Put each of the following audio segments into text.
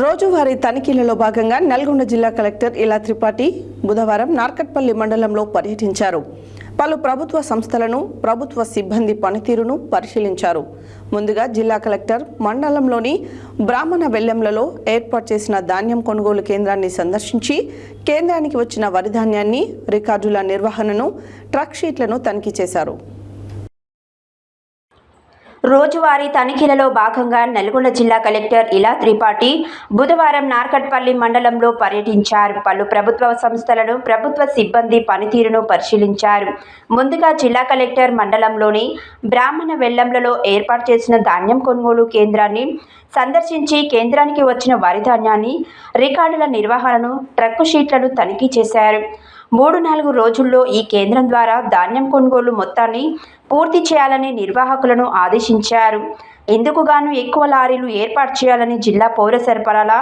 రోజువారీ తనిఖీలలో భాగంగా నల్గొండ జిల్లా కలెక్టర్ ఇలా త్రిపాఠి బుధవారం నార్కట్పల్లి మండలంలో పర్యటించారు. పలు ప్రభుత్వ సంస్థలను ప్రభుత్వ సిబ్బంది పనితీరును పరిశీలించారు. ముందుగా జిల్లా కలెక్టర్ మండలంలోని బ్రాహ్మణ వెల్లెంలలో ఏర్పాటు చేసిన ధాన్యం కొనుగోలు కేంద్రాన్ని సందర్శించి కేంద్రానికి వచ్చిన వరి ధాన్యాన్ని రికార్డుల నిర్వహణను ట్రక్ షీట్లను తనిఖీ చేశారు. రోజువారీ తనిఖీలలో భాగంగా నల్గొండ జిల్లా కలెక్టర్ ఇలా త్రిపాఠి బుధవారం నార్కట్పల్లి మండలంలో పర్యటించారు. పలు ప్రభుత్వ సంస్థలను ప్రభుత్వ సిబ్బంది పనితీరును పరిశీలించారు. ముందుగా జిల్లా కలెక్టర్ మండలంలోని బ్రాహ్మణ వెల్లంలలో ఏర్పాటు చేసిన ధాన్యం కొనుగోలు కేంద్రాన్ని సందర్శించి కేంద్రానికి వచ్చిన వరి ధాన్యాన్ని రికార్డుల నిర్వహణను ట్రక్కు షీట్లను తనిఖీ చేశారు. మూడు నాలుగు రోజుల్లో ఈ కేంద్రం ద్వారా ధాన్యం కొనుగోలు మొత్తాన్ని పూర్తి చేయాలని నిర్వాహకులను ఆదేశించారు. ఇందుకుగాను ఎక్కువ లారీలు ఏర్పాటు చేయాలని జిల్లా పౌర సరఫరాల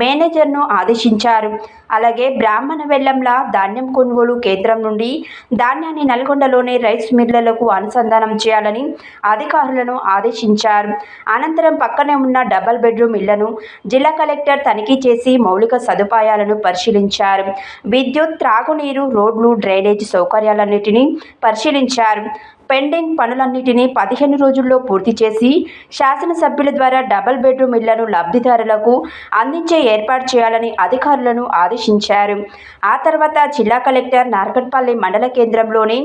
మేనేజర్ను ఆదేశించారు. అలాగే బ్రాహ్మణ వెల్లంల ధాన్యం కొనుగోలు కేంద్రం నుండి ధాన్యాన్ని నల్గొండలోనే రైస్ మిల్లలకు అనుసంధానం చేయాలని అధికారులను ఆదేశించారు. అనంతరం పక్కనే ఉన్న డబల్ బెడ్రూమ్ ఇళ్ళను జిల్లా కలెక్టర్ తనిఖీ చేసి మౌలిక సదుపాయాలను పరిశీలించారు. విద్యుత్ త్రాగునీరు రోడ్లు డ్రైనేజ్ సౌకర్యాలన్నిటినీ పరిశీలించారు. పెండింగ్ పనులన్నిటినీ పదిహేను రోజుల్లో పూర్తి చేసి శాసనసభ్యుల ద్వారా డబుల్ బెడ్రూమ్ ఇళ్ళను లబ్ధిదారులకు అందించే ఏర్పాటు చేయాలని అధికారులను ఆదేశించారు. ఆ తర్వాత జిల్లా కలెక్టర్ నార్కట్పల్లి మండల కేంద్రంలోని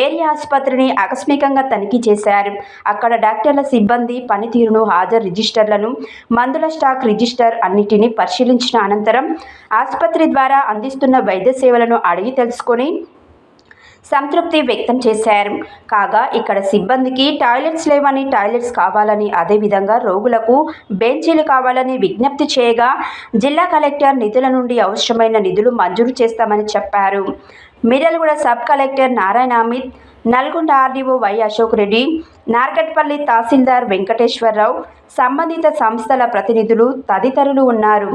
ఏరియా ఆసుపత్రిని ఆకస్మికంగా తనిఖీ చేశారు. అక్కడ డాక్టర్ల సిబ్బంది పనితీరును హాజరు రిజిస్టర్లను మందుల స్టాక్ రిజిస్టర్ అన్నిటినీ పరిశీలించిన అనంతరం ఆసుపత్రి ద్వారా అందిస్తున్న వైద్య సేవలను అడిగి తెలుసుకొని సంతృప్తి వ్యక్తం చేశారు. కాగా ఇక్కడ సిబ్బందికి టాయిలెట్స్ లేవని టాయిలెట్స్ కావాలని అదేవిధంగా రోగులకు బెంచీలు కావాలని విజ్ఞప్తి చేయగా జిల్లా కలెక్టర్ నిధుల నుండి అవసరమైన నిధులు మంజూరు చేస్తామని చెప్పారు. Miryalaguda sub collector Narayana Amit Nalgonda RDO Y Ashok Reddy Narketpally tahsildar Venkateswara Rao సంబంధిత సంస్థల ప్రతినిధులు తదితరులు ఉన్నారు.